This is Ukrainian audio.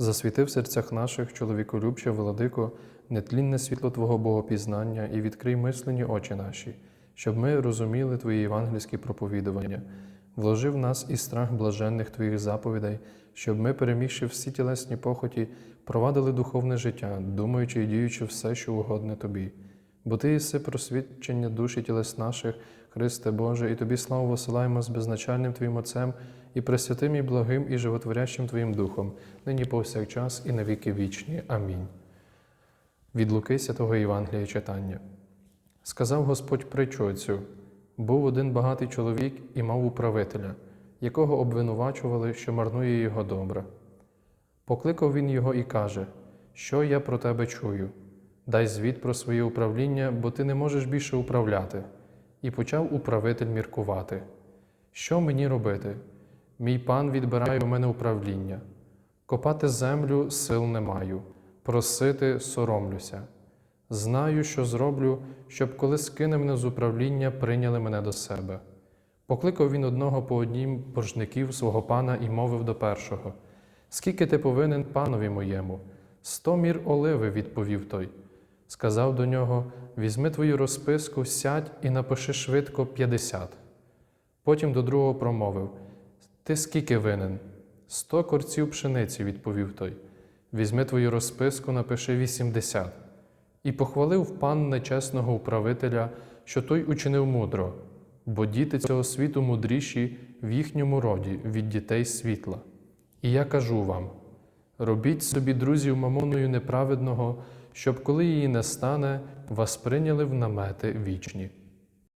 Засвіти в серцях наших, чоловіколюбче, владико, нетлінне світло Твого Богопізнання і відкрий мислені очі наші, щоб ми розуміли Твої євангельські проповідування, вложи в нас і страх блаженних Твоїх заповідей, щоб ми, перемігши всі тілесні похоті, провадили духовне життя, думаючи і діючи все, що угодне Тобі. Бо Ти єси просвідчення душі тілес наших, Христе Боже, і Тобі славу посилаємо з безначальним Твоїм Отцем і пресвятим, і благим, і животворящим Твоїм Духом, нині повсякчас і на віки вічні. Амінь. Від Луки Святого Євангелія читання. Сказав Господь притчу цю: був один багатий чоловік і мав управителя, якого обвинувачували, що марнує його добре. Покликав він його і каже: Що я про тебе чую? Дай звіт про своє управління, бо ти не можеш більше управляти. І почав управитель міркувати. Що мені робити? Мій пан відбирає у мене управління. Копати землю сил не маю, просити соромлюся. Знаю, що зроблю, щоб коли скине мене з управління, прийняли мене до себе. Покликав він одного по однім боржників свого пана і мовив до першого: Скільки ти повинен панові моєму? Сто мір оливи, відповів той. Сказав до нього: Візьми твою розписку, сядь і напиши швидко п'ятдесят. Потім до другого промовив: Ти скільки винен? Сто корців пшениці, відповів той. Візьми твою розписку, напиши вісімдесят. І похвалив пан нечесного управителя, що той учинив мудро, бо діти цього світу мудріші в їхньому роді від дітей світла. І я кажу вам: робіть собі друзів мамоною неправедного, щоб коли її не стане, вас прийняли в намети вічні.